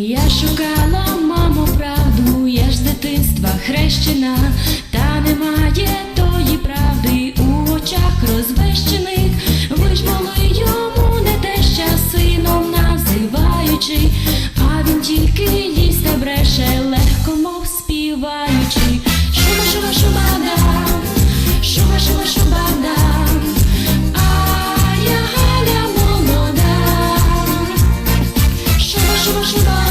Я шукала маму правду, я ж з дитинства хрещена, та немає тої правди у очах розвещених, вижмали йому не те сином називаючи, а він тільки їсте бреше, легко мов співаючи. Шуба, шуба, шубада, шуба, шуба, шубада. А я галя молода, шуба, шуба, шуба.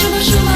Справлюся. Шуба, шуба, шубада,